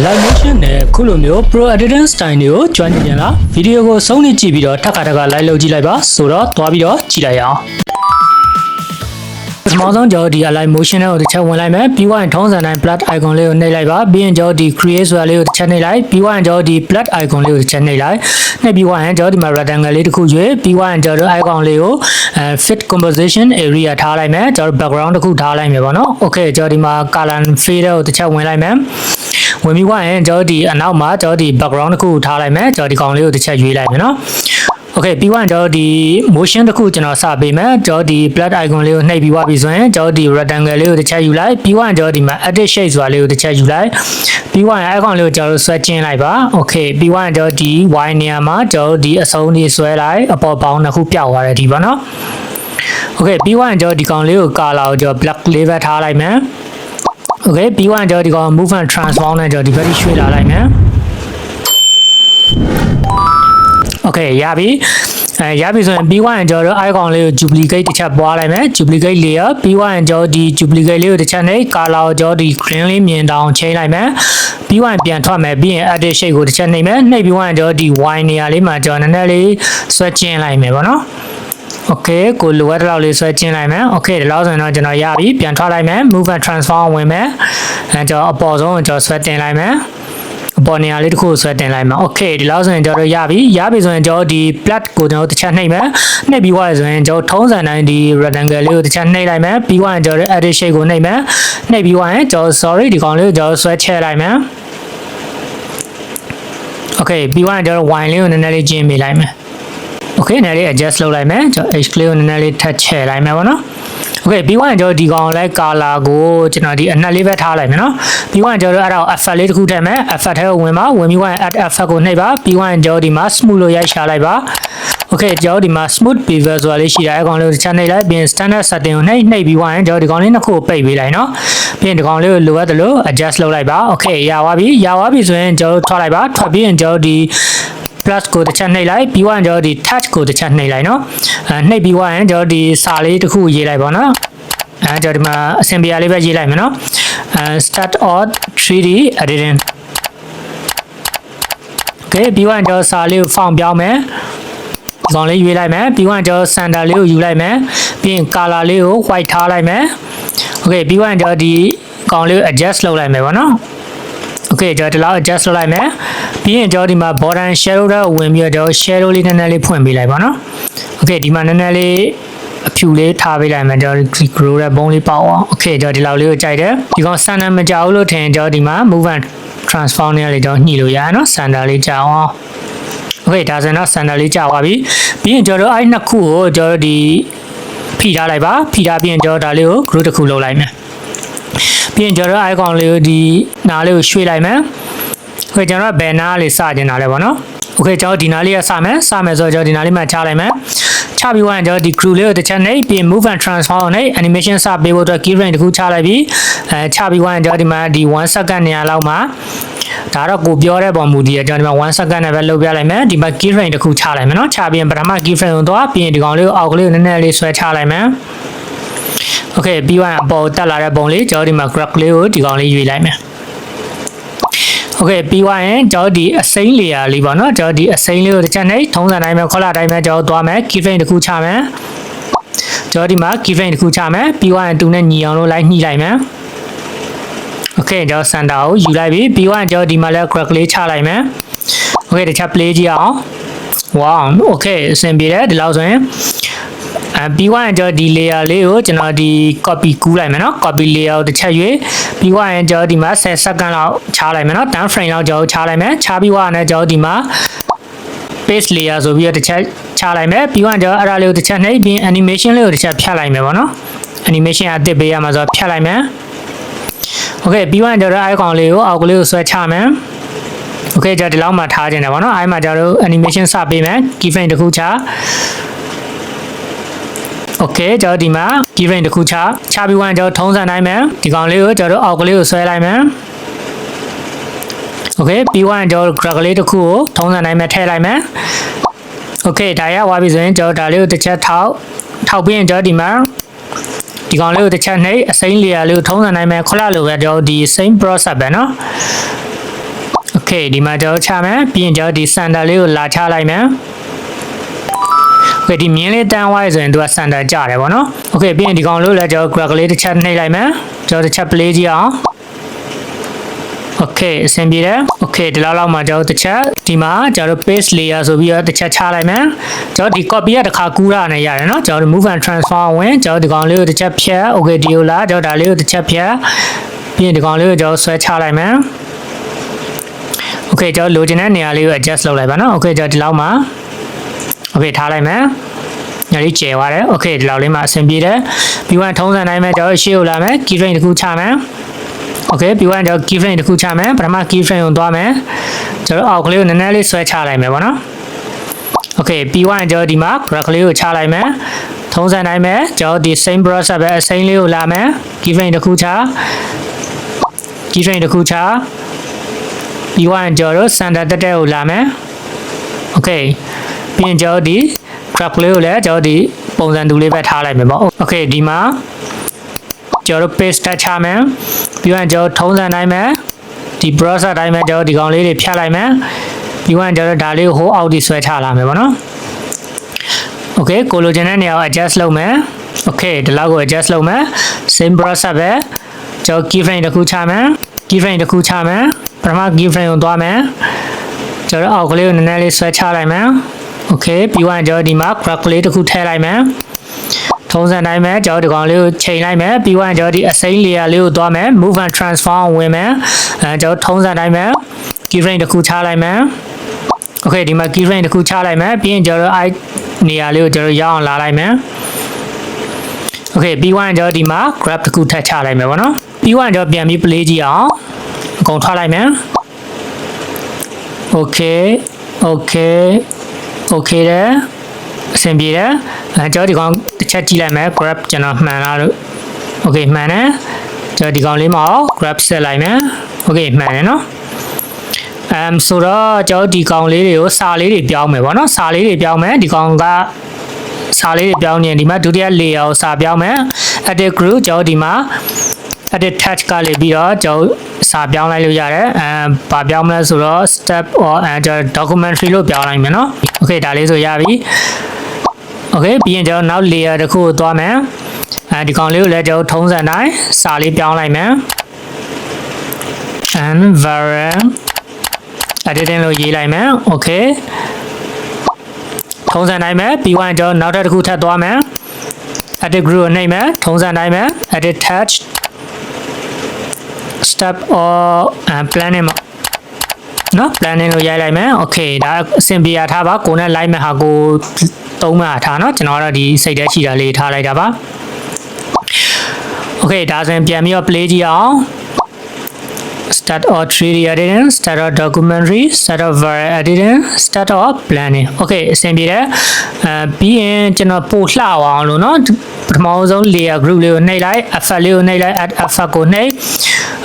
live motion နဲ့ခုလိုမျိုး pro editing style တွေကိုကျွမ်းကျင်ကြလားဗီဒီယိုကိုဆုံးနေကြည့်ပြီးတော့ထပ်ခါတခါ live လုပ်ကြည့်လိုက်ပါဆိုတော့သွားပြီးတော့ကြည့်လိုက်အောင်ပထမဆုံးကျွန်တော်ဒီ live motion နဲ့ကိုတစ်ချက်ဝင်လိုက်မယ်ပြီးရင်ထုံးစံတိုင်း plat icon လေးကိုနှိပ်လိုက်ပါပြီးရင်ကျွန်တော်ဒီ create ဆိုတာလေးကိုတစ်ချက်နှိပ်လိုက်ပြီးရင်ကျွန်တော်ဒီ plat icon လေးကိုတစ်ချက်နှိပ်လိုက်နှိပ်ပြီးရင်ကျွန်တော်ဒီမှာ rectangle လေးတစ်ခုရွေးပြီးရင်ကျွန်တော် icon လေးကိုအဲ fit composition area ထားလိုက်မယ်ကျွန်တော် background တစ်ခုထားလိုက်မယ်ပေါ့နော် okay ကျွန်တော်ဒီမှာ color fade ကိုတစ်ချက်ဝင်လိုက်မယ် ဝင်ပြီးရင်ကျွန်တော်ဒီအနောက်မှာကျွန်တော်ဒီ background တစ်ခုထားလိုက်မယ်ကျွန်တော်ဒီကောင်လေးကိုတစ်ချက်ရွေးလိုက်မယ်နော် Okay ပြီးရင်ကျွန်တော်ဒီ motion တစ်ခုကျွန်တော်စပေးမယ်ကျွန်တော်ဒီ plat icon လေးကိုနှိပ်ပြီးွားပြီဆိုရင်ကျွန်တော်ဒီ rectangle လေးကိုတစ်ချက်ယူလိုက်ပြီးရင်ကျွန်တော်ဒီမှာ edit shape ဆိုတာလေးကိုတစ်ချက်ယူလိုက်ပြီးရင် icon လေးကိုကျွန်တော်ဆွဲကျင်းလိုက်ပါ Okay ပြီးရင်ကျွန်တော်ဒီ y နေရာမှာကျွန်တော်ဒီအစုံလေးဆွဲလိုက်အပေါ်ပေါင်းနှစ်ခုပြောက်သွားတယ်ဒီပါနော် Okay ပြီးရင်ကျွန်တော်ဒီကောင်လေးကို color ကိုကျွန်တော် black လေးပဲထားလိုက်မယ် Okay ပြီးရင်ကျွန်တော်ဒီကောင် move and transform နဲ့ကျွန်တော်ဒီဘက်ရွှေ့လာလိုက်မယ် Okay ရပြီအဲရပြီဆိုရင်ပြီးသွားရင်ကျွန်တော်တို့ icon လေးကို duplicate တစ်ချက်ပွားလိုက်မယ် duplicate layer ပြီးသွားရင်ကျွန်တော်ဒီ duplicate လေးကိုတစ်ချက်နဲ့ color ကိုကျွန်တော်ဒီ green လေးမြင်တောင်ချိန်လိုက်မယ်ပြီးသွားရင်ပြန်ထွက်မယ်ပြီးရင် edit shape ကိုတစ်ချက်နှိပ်မယ်နှိပ်ပြီးသွားရင်ကျွန်တော်ဒီ y နေရာလေးမှာကျွန်တော်နည်းနည်းလေးဆွဲကျင်းလိုက်မယ်ပေါ့နော် โอเคကိုလိုအပ်တဲ့လောက်လေးဆွဲကျင်းလိုက်မယ်โอเคဒီလောက်ဆိုရင်တော့ကျွန်တော်ရပြီပြန်ထွက်လိုက်မယ် move and transform ဝင်မယ်အဲကျွန်တော်အပေါ်ဆုံးကိုကျွန်တော်ဆွဲတင်လိုက်မယ်အပေါ်နေရာလေးတစ်ခုကိုဆွဲတင်လိုက်မယ်โอเคဒီလောက်ဆိုရင်ကျွန်တော်တို့ရပြီရပြီဆိုရင်ကျွန်တော်ဒီ plat ကိုကျွန်တော်တစ်ချက်နှိပ်မယ်နှိပ်ပြီးသွားရဆိုရင်ကျွန်တော်ထုံးစံတိုင်းဒီ rectangle လေးကိုတစ်ချက်နှိပ်လိုက်မယ်ပြီးသွားရင်ကျွန်တော် edit shape ကိုနှိပ်မယ်နှိပ်ပြီးသွားရင်ကျွန်တော် sorry ဒီကောင်လေးကိုကျွန်တော်ဆွဲချဲလိုက်မယ်โอเคပြီးသွားရင်ကျွန်တော် wine လေးကိုနည်းနည်းလေးကျင်းပေးလိုက်မယ် okay နည်းလေး adjust လုပ်လိုက်မယ်ကျွန်တော် h ကလေးကိုနည်းနည်းလေးထပ်ချဲ့လိုက်မယ်ပေါ့နော် okay ပြီးသွားရင်ကျွန်တော်ဒီကောင်လဲ color ကိုကျွန်တော်ဒီအနက်လေးပဲထားလိုက်မယ်နော်ပြီးသွားရင်ကျွန်တော်အဲ့ဒါကို effect လေးတစ်ခုထည့်မယ် effect ထဲကိုဝင်ပါဝင်ပြီးသွားရင် add effect ကိုနှိပ်ပါပြီးသွားရင်ကျွန်တော်ဒီမှာ smooth လို့ရိုက်ရှာလိုက်ပါ okay ကျွန်တော်ဒီမှာ smooth bevel ဆိုတာလေးရှိတာအဲ့ကောင်လေးကိုတစ်ချက်နှိပ်လိုက်ပြီးရင် standard setting ကိုနှိပ်နှိပ်ပြီးသွားရင်ကျွန်တော်ဒီကောင်လေးနှစ်ခုကိုပိတ်ပေးလိုက်နော်ပြီးရင်ဒီကောင်လေးကိုလိုအပ်တယ်လို့ adjust လုပ်လိုက်ပါ okay ရသွားပြီရသွားပြီဆိုရင်ကျွန်တော်ထွက်လိုက်ပါထွက်ပြီးရင်ကျွန်တော်ဒီ plus ကိုတစ်ချက်နှိပ်လိုက်ပြီးသွားရင်ကျွန်တော်ဒီ touch ကိုတစ်ချက်နှိပ်လိုက်နော်အဲနှိပ်ပြီးသွားရင်ကျွန်တော်ဒီစာလေးတစ်ခုရေးလိုက်ပါနော်အဲကျွန်တော်ဒီမှာအဆင်ပြေရလေးပဲရေးလိုက်မယ်နော်အဲ start on 3D editing okay ပြီးသွားရင်ကျွန်တော်စာလေးကို font ပြောင်းမယ်ဒီကောင်လေးရွေးလိုက်မယ်ပြီးသွားရင်ကျွန်တော် center လေးကိုယူလိုက်မယ်ပြီးရင် color လေးကို white ထားလိုက်မယ် okay ပြီးသွားရင်ကျွန်တော်ဒီကောင်လေးကို adjust လုပ်လိုက်မယ်ပေါ့နော် okay ကျွန်တော်ဒီလောက် adjust လုပ်လိုက်မယ်ပြီးရင်ကျွန်တော်ဒီမှာ border shadow တော့ဝင်ပြီးတော့ shadow လေးနည်းနည်းလေးဖွင့်ပေးလိုက်ပါနော် okay ဒီမှာနည်းနည်းလေးအဖြူလေးထားပေးလိုက်မယ်ကျွန်တော်ဒီ grow တဲ့ဘုံလေးပေါက်အောင် okay ကျွန်တော်ဒီလောက်လေးကိုကြိုက်တယ်ဒီကောင် center မကြောက်လို့ထင်ကျွန်တော်ဒီမှာ move and transform နဲ့လေးကျွန်တော်ညှိလို့ရတယ်နော် center လေးကြောက်အောင် okay ဒါဆိုရင်တော့ center လေးကြာသွားပြီပြီးရင်ကျွန်တော်တို့အဲ့နှစ်ခုကိုကျွန်တော်တို့ဒီဖိထားလိုက်ပါဖိထားပြီးရင်ကျွန်တော်ဒါလေးကို group တစ်ခုလုပ်လိုက်မယ် ပြီးရင်ကျွန်တော်တို့ icon လေးကိုဒီနားလေးကိုရွှေ့လိုက်မယ် โอเคကျွန်တော်ကဘယ်နားလေးစကျင်တာလဲဗောနော်โอเคကျွန်တော်ဒီနားလေးကစမယ်စမယ်ဆိုတော့ကျွန်တော်ဒီနားလေးမှာချလိုက်မယ်ချပြီးသွားရင်ကျွန်တော်ဒီ crew လေးကိုတစ်ချက်နှိပ်ပြီး move and transform နဲ့ animation စပေးဖို့အတွက် keyframe တစ်ခုချလိုက်ပြီးအဲချပြီးသွားရင်ကျွန်တော်ဒီမှာဒီ1 second နေရာလောက်မှာဒါတော့ကိုပြောတဲ့ပုံမူတည်ရကျွန်တော်ဒီမှာ1 second နဲ့ပဲလုပ်ပြလိုက်မယ်ဒီမှာ keyframe တစ်ခုချလိုက်မယ်နော်ချပြီးရင်ပထမ keyframe ကိုသွားပြီးရင်ဒီကောင်လေးကိုအောက်ကလေးကိုနည်းနည်းလေးဆွဲချလိုက်မယ် โอเคပြီးသွားရင်အပေါ်တက်လာတဲ့ပုံလေးကျွန်တော်ဒီမှာ graph လေးကိုဒီကောင်လေးရွေးလိုက်မယ် โอเคပြီးသွားရင်ကျွန်တော်ဒီအစိမ်း layer လေးပေါ့နော်ကျွန်တော်ဒီအစိမ်းလေးကိုတစ်ချက်နှိပ်ထုံးစံတိုင်းပဲခေါ်လာတိုင်းပဲကျွန်တော်သွားမယ် keyframe တစ်ခုချမယ်ကျွန်တော်ဒီမှာ keyframe တစ်ခုချမယ်ပြီးသွားရင်သူနဲ့ညီအောင်လို့လိုက်ညှိလိုက်မယ်โอเคကျွန်တော် center ကိုယူလိုက်ပြီပြီးသွားရင်ကျွန်တော်ဒီမှာလည်း crack လေးချလိုက်မယ်โอเคတစ်ချက် play ကြည့်အောင် wow โอเคအဆင်ပြေတယ်ဒီလောက်ဆိုရင်အဲ ပြီးသွားရင်ကျွန်တော်ဒီ layer လေးကိုကျွန်တော်ဒီ copy ကူးလိုက်မယ်နော် copy layer ကိုတစ်ချက်ရွေးပြီးသွားရင်ကျွန်တော်ဒီမှာ10 second လောက်ချလိုက်မယ်နော်10 frame လောက်ကျွန်တော်ချလိုက်မယ်ချပြီးသွားရင်ကျွန်တော်ဒီမှာ paste layer ဆိုပြီးတော့တစ်ချက်ချလိုက်မယ်ပြီးသွားရင်ကျွန်တော်အဲ့ဒါလေးကိုတစ်ချက်နှိပ်ပြီး animation လေးကိုတစ်ချက်ဖြတ်လိုက်မယ်ပေါ့နော် animation အသစ်ပေးရမှာဆိုတော့ဖြတ်လိုက်မယ် okay ပြီးသွားရင်ကျွန်တော် icon လေးကိုအောက်ကလေးကိုဆွဲချမယ် okay ကျွန်တော်ဒီလောက်မှထားခြင်းတယ်ပေါ့နော်အဲ့မှာကျွန်တော်တို့ animation စပေးမယ် keyframe တစ်ခုချ โอเคကျွန်တော်ဒီမှာ keyframe တစ်ခုချချပြီးဝင်ကျွန်တော်ထုံးစံတိုင်းမယ်ဒီကောင်လေးကိုကျွန်တော်တို့အောက်ကလေးကိုဆွဲလိုက်မယ်โอเคပြီးဝင်ကျွန်တော် graph လေးတစ်ခုကိုထုံးစံတိုင်းမယ်ထည့်လိုက်မယ်โอเคဒါရသွားပြီဆိုရင်ကျွန်တော်ဒါလေးကိုတစ်ချက်ထောက်ထောက်ပြီးရင်ကျွန်တော်ဒီမှာဒီကောင်လေးကိုတစ်ချက်နှိပ်အစိမ်း layer လေးကိုထုံးစံတိုင်းမယ်ခொလလိုပဲကျွန်တော်ဒီ same process ပဲเนาะ okay ဒီမှာကျွန်တော်ချမယ်ပြီးရင်ကျွန်တော်ဒီ center လေးကိုလာချလိုက်မယ် okay ဒီမြင်းလေးတန်းဝိုင်းဆိုရင်သူက center ကျတယ်ဗောနော် okay ပြီးရင်ဒီကောင်လို့လည်းကျွန်တော် grab ကလေးတစ်ချက်နှိပ်လိုက်မယ်ကျွန်တော်တစ်ချက် play ကြည့်အောင် okay အဆင်ပြေတယ် okay ဒီလောက်လောက်မှကျွန်တော်တစ်ချက်ဒီမှာကျွန်တော် paste layer ဆိုပြီးတော့တစ်ချက်ချလိုက်မယ်ကျွန်တော်ဒီ copy ကတစ်ခါကူးရနဲ့ရတယ်နော်ကျွန်တော် move and transform ဝင်ကျွန်တော်ဒီကောင်လေးကိုတစ်ချက်ဖြတ် okay ဒီလိုလားကျွန်တော်ဒါလေးကိုတစ်ချက်ဖြတ်ပြီးရင်ဒီကောင်လေးကိုကျွန်တော်ဆွဲချလိုက်မယ် okay ကျွန်တော်လိုချင်တဲ့နေရာလေးကို adjust လုပ်လိုက်ပါနော် okay ကျွန်တော်ဒီလောက်မှာ okay ထားလိုက်မယ်ညလေးကျဲသွားတယ် okay ဒီလောက်လေးမှာအဆင်ပြေတယ်ပြီးရင်ထုံးစံတိုင်းပဲကျွန်တော်ရှေ့ကိုလာမယ် key frame တစ်ခုချမယ်โอเคပြီးရင်ကျွန်တော် key frame တစ်ခုချမယ်ပထမ key frame ကိုသွားမယ်ကျွန်တော်အောက်ကလေးကိုနည်းနည်းလေးဆွဲချလိုက်မယ်ပေါ့နော်โอเคပြီးရင်ကျွန်တော်ဒီမှာ graph ကလေးကိုချလိုက်မယ်ထုံးစံတိုင်းပဲကျွန်တော်ဒီ same process ပဲအစိမ်းလေးကိုလာမယ် key frame တစ်ခုချ key frame တစ်ခုချပြီးရင်ကျွန်တော် center တက်တက်ကိုလာမယ်โอเค ပြီးရင်ကျွန်တော်ဒီ graph လေးကိုလည်းကျွန်တော်ဒီပုံစံတူလေးပဲထားလိုက်မယ်ပေါ့ okay ဒီမှာကျွန်တော် paste တက်ချမယ်ပြီးရင်ကျွန်တော်ထုံးစံတိုင်းမယ်ဒီ browser တိုင်းမယ်ကျွန်တော်ဒီကောင်လေးတွေဖြတ်လိုက်မယ်ပြီးရင်ကျွန်တော်ဒါလေးကို hold out ဒီဆွဲချလာမယ်ပေါ့နော် okay ကိုလိုချင်တဲ့နေရာကို adjust လုပ်မယ် okay ဒီလောက်ကို adjust လုပ်မယ် same browser ပဲကျွန်တော် key frame တစ်ခုချမယ် key frame တစ်ခုချမယ်ပထမ key frame ကိုသွားမယ်ကျွန်တော်အောက်ကလေးကိုနည်းနည်းလေးဆွဲချလိုက်မယ် โอเคပြီးရင်ကျွန်တော်ဒီမှာ graph ကလေးတစ်ခုထည့်လိုက်မယ်ထုံးစံတိုင်းပဲကျွန်တော်ဒီကောင်လေးကိုချိန်လိုက်မယ်ပြီးရင်ကျွန်တော်ဒီအစိမ်း layer လေးကိုသွားမယ် move and transform ဝင်မယ်အဲကျွန်တော်ထုံးစံတိုင်းပဲ key frame တစ်ခုချလိုက်မယ်โอเคဒီမှာ key frame တစ်ခုချလိုက်မယ်ပြီးရင်ကျွန်တော်အဲနေရာလေးကိုကျွန်တော်ရအောင်လာလိုက်မယ်โอเคပြီးရင်ကျွန်တော်ဒီမှာ grab တစ်ခုထပ်ချလိုက်မယ်ပေါ့နော်ပြီးရင်ကျွန်တော်ပြန်ပြီး play ကြည့်အောင်အကုန်ထွက်လိုက်မယ်โอเคโอเค โอเคတယ်အဆင်ပြေတယ်အဲကျွန်တော်ဒီကောင်တစ်ချက်ကြည့်လိုက်မယ် grab ကျွန်တော်မှန်လားလို့ okay မှန်တယ်ကျွန်တော်ဒီကောင်လေးမှာ grab ဆက်လိုက်မယ် okay မှန်တယ်နော် um ဆိုတော့ကျွန်တော်ဒီကောင်လေးတွေကိုစာလေးတွေပြောင်းမယ်ပေါ့နော်စာလေးတွေပြောင်းမယ်ဒီကောင်ကစာလေးတွေပြောင်းနေရင်ဒီမှာဒုတိယ layer ကိုစာပြောင်းမယ် edit group ကျွန်တော်ဒီမှာ edit touch ကလေးပြီးတော့ကျွန်တော်စာပြောင်းလိုက်လို့ရတယ်အဲဘာပြောင်းမလဲဆိုတော့ step or အဲကျွန်တော် documentary လို့ပြောင်းလိုက်မယ်နော် okay ဒါလေးဆိုရပြီ okay ပြီးရင်ကျွန်တော်နောက် layer တစ်ခုကိုသွားမယ်အဲဒီကောင်လေးကိုလည်းကျွန်တော်ထုံးစံတိုင်းစာလေးပြောင်းလိုက်မယ် and variant editing လို့ရေးလိုက်မယ် okay ထုံးစံတိုင်းပဲပြီးရင်ကျွန်တော်နောက်ထပ်တစ်ခုထပ်သွားမယ် edit group ကိုနှိပ်မယ်ထုံးစံတိုင်းပဲ edit touch desktop or planning မှာနော် planning လို့ရိုက်လိုက်မယ် okay ဒါအဆင်ပြေရထားပါကိုနဲ့ live မှာဟာကိုသုံးမှာထားနော်ကျွန်တော်ကတော့ဒီစိတ်ထဲချီတာလေးထားလိုက်တာပါ okay ဒါဆိုရင်ပြန်ပြီးတော့ play ကြည့်အောင် start or 3D editing, start or documentary, start or video editing, start or planning. Okay အဆင်ပြေတယ်။အဲပြီးရင်ကျွန်တော်ပို့လှအောင်လို့နော်ပထမဆုံး layer group လေးကိုနှိပ်လိုက် effect လေးကိုနှိပ်လိုက် add effect ကိုနှိပ်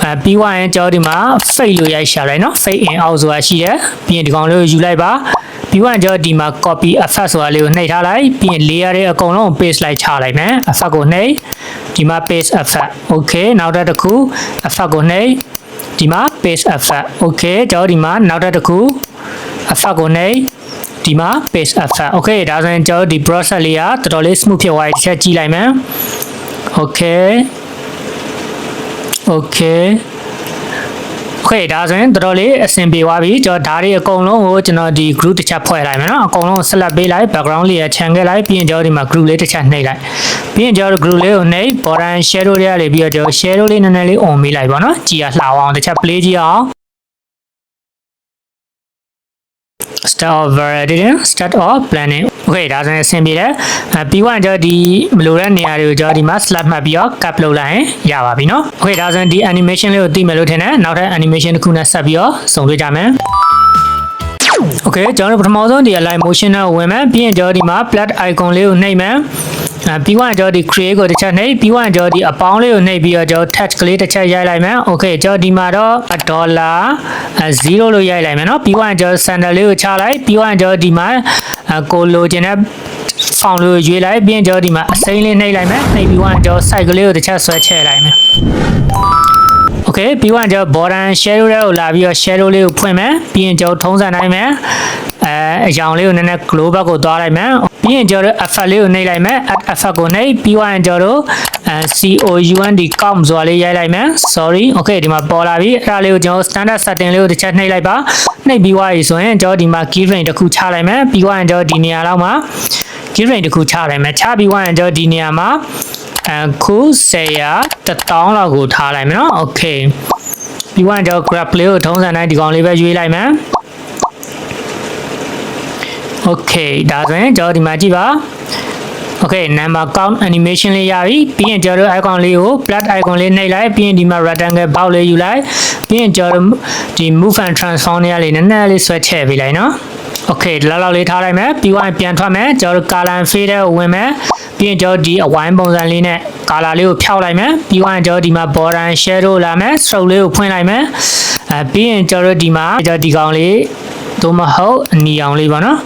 အဲပြီးွားရင်ကျွန်တော်ဒီမှာ fade လို့ရိုက်ရှာလိုက်နော် fade in out ဆိုတာရှိတယ်ပြီးရင်ဒီကောင်လေးကိုယူလိုက်ပါပြီးွားရင်ကျွန်တော်ဒီမှာ copy effect ဆိုတာလေးကိုနှိပ်ထားလိုက်ပြီးရင် layer တွေအကုန်လုံးကို paste လိုက်ချလိုက်မယ် effect ကိုနှိပ်ဒီမှာ paste effect okay နောက်တစ်ခု effect ကိုနှိပ်ဒီမှာ paste effect okay ကျွန်တော်ဒီမှာနောက်တစ်ခု effect ကိုနှိပ်ဒီမှာ paste effect okay ဒါဆိုရင်ကျွန်တော်ဒီ process လေးကတော်တော်လေး smooth ဖြစ်သွားတယ်တစ်ချက်ကြည့်လိုက်မယ် okay okay okay ဒါဆိုရင်တော်တော်လေးအဆင်ပြေသွားပြီကျွန်တော်ဒါတွေအကုန်လုံးကိုကျွန်တော်ဒီ group တစ်ချက်ဖွဲ့လိုက်မယ်နော်အကုန်လုံး select ပေးလိုက် background လေးရခြံခဲ့လိုက်ပြီးရင်ကျွန်တော်ဒီမှာ group လေးတစ်ချက်နှိပ်လိုက်ပြီးရင်ကျွန်တော် group လေးကိုနှိပ် border shadow တွေကနေပြီးတော့ကျွန်တော် shadow လေးနည်းနည်းလေး on ပေးလိုက်ပါနော်ကြည်ရလှအောင်တစ်ချက် play ကြည့်အောင် start of editing start of planning okay ဒါဆိုရင်အဆင်ပြေတယ်အဲပြီးွားရင်ကျွန်တော်ဒီမလိုတဲ့နေရာတွေကိုကျွန်တော်ဒီမှာ slap မှတ်ပြီးတော့ cap လုပ်လိုက်ရင်ရပါပြီเนาะ okay ဒါဆိုရင်ဒီ animation လေးကိုသိမယ်လို့ထင်တယ်နောက်ထပ် animation တစ်ခုနဲ့ဆက်ပြီးတော့စုံတွေ့ကြမယ် okay ကျွန်တော်တို့ပထမဆုံးဒီ align motion နဲ့ဝင်မယ်ပြီးရင်ကျွန်တော်ဒီမှာ plat icon လေးကိုနှိပ်မယ်အဲ ပြီးွားရင်ကျွန်တော်ဒီ create ကိုတစ်ချက်နှိပ်ပြီးွားရင်ကျွန်တော်ဒီအပေါင်းလေးကိုနှိပ်ပြီးတော့ကျွန်တော် touch ကလေးတစ်ချက်ရိုက်လိုက်မယ် okay ကျွန်တော်ဒီမှာတော့ dollar 0လို့ရိုက်လိုက်မယ်เนาะပြီးွားရင်ကျွန်တော် center လေးကိုချလိုက်ပြီးွားရင်ကျွန်တော်ဒီမှာကိုလိုချင်တဲ့ font လေးကိုရွေးလိုက်ပြီးရင်ကျွန်တော်ဒီမှာအစိမ်းလေးနှိပ်လိုက်မယ်နှိပ်ပြီးွားရင်ကျွန်တော် site ကလေးကိုတစ်ချက်ဆွဲချဲ့လိုက်မယ် Okay ပြီးတော့ကျွန်တော် border shadow တွေကိုလာပြီးတော့ shadow လေးကိုဖွင့်မယ်ပြီးရင်ကျွန်တော်ထုံးစံတိုင်းမယ် အဲအရောင်လေးကိုနည်းနည်း glow back ကိုသွားလိုက်မယ်ပြီးရင်ကျွန်တော် effect လေးကိုနှိပ်လိုက်မယ် add effect ကိုနှိပ်ပြီးတော့ကျွန်တော်အဲ COUND count ဆိုတာလေးရိုက်လိုက်မယ် sorry okay ဒီမှာပေါ်လာပြီအဲ့ဒါလေးကိုကျွန်တော် standard setting လေးကိုတစ်ချက်နှိပ်လိုက်ပါနှိပ်ပြီးသွားပြီဆိုရင်ကျွန်တော်ဒီမှာ key frame တစ်ခုချလိုက်မယ်ပြီးတော့ကျွန်တော်ဒီနေရာလောက်မှာ key frame တစ်ခုချလိုက်မယ်ချပြီးသွားရင်ကျွန်တော်ဒီနေရာမှာအခု10ရာ1000လောက်ကိုထားလိုက်မယ်နော် okay ပြီးတော့ကျွန်တော် grab လေးကိုထုံးစံတိုင်းဒီကောင်လေးပဲရွေးလိုက်မယ် okay ဒါဆိုရင်ကျွန်တော်ဒီမှာကြည့်ပါ okay number count animation လေးရပြီပြီးရင်ကျွန်တော်တို့ icon လေးကို plus icon လေးနှိပ်လိုက်ပြီးရင်ဒီမှာ rectangle box လေးယူလိုက်ပြီးရင်ကျွန်တော်တို့ဒီ move and transform နေရာလေးနည်းနည်းလေးဆွဲထည့်ပေးလိုက်နော် okay ဒီလောက်လောက်လေးထားလိုက်မယ်ပြီးတော့ပြန်ထွက်မယ်ကျွန်တော်တို့ color and fade ကိုဝင်မယ်ပြီးရင်ကျွန်တော်ဒီအဝိုင်းပုံစံလေးနဲ့ color လေးကိုဖြောက်လိုက်မယ်ပြီးတော့ကျွန်တော်ဒီမှာ border and shadow လာမယ် stroke လေးကိုဖွင့်လိုက်မယ်အဲပြီးရင်ကျွန်တော်တို့ဒီမှာကျွန်တော်ဒီကောင်လေးသို့မဟုတ်အနီအောင်လေးပါနော်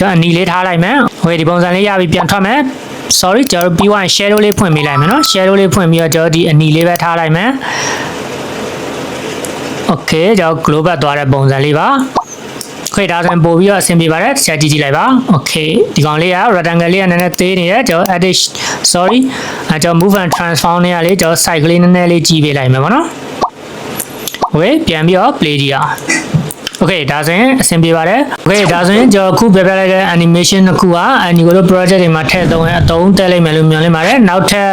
ကျွန်တော်အနီလေးထားလိုက်မယ်ဟိုဒီပုံစံလေးရပြီပြန်ထွက်မယ် sorry ကျွန်တော်ပြီးသွားရင် shadow လေးဖွင့်ပေးလိုက်မယ်နော် shadow လေးဖွင့်ပြီးတော့ကျွန်တော်ဒီအနီလေးပဲထားလိုက်မယ် okay ကျွန်တော် global သွားတဲ့ပုံစံလေးပါ okay ဒါဆိုရင်ပို့ပြီးတော့အဆင်ပြေပါတယ်တစ်ချက်ကြည့်ကြည့်လိုက်ပါ okay ဒီကောင်လေးက rectangle လေးကနည်းနည်းသေးနေတယ်ကျွန်တော် edit sorry အဲကျွန်တော် move and transform နေရလေးကျွန်တော် site ကလေးနည်းနည်းလေးကြည့်ပေးလိုက်မယ်ပေါ့နော် okay ပြန်ပြီးတော့ play ကြည့်အောင် Okay ဒါဆိုရင်အဆင်ပြေပါတယ် Okay ဒါဆိုရင်ကျွန်တော်အခုပြပြလိုက်တဲ့ animation တစ်ခုက Anigulo project တွေမှာထည့်သုံးရင်အသုံးတက်လိမ့်မယ်လို့မျှော်လင့်ပါတယ်နောက်ထပ်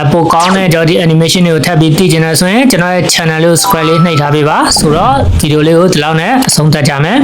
အပိုကောင်းတဲ့ကျွန်တော်ဒီ animation တွေကိုထပ်ပြီးသိချင်တယ်ဆိုရင်ကျွန်တော်ရဲ့ channel လေးကို subscribe လေးနှိပ်ထားပေးပါဆိုတော့ဗီဒီယိုလေးကိုဒီလောက်နဲ့အဆုံးသတ်ကြမယ်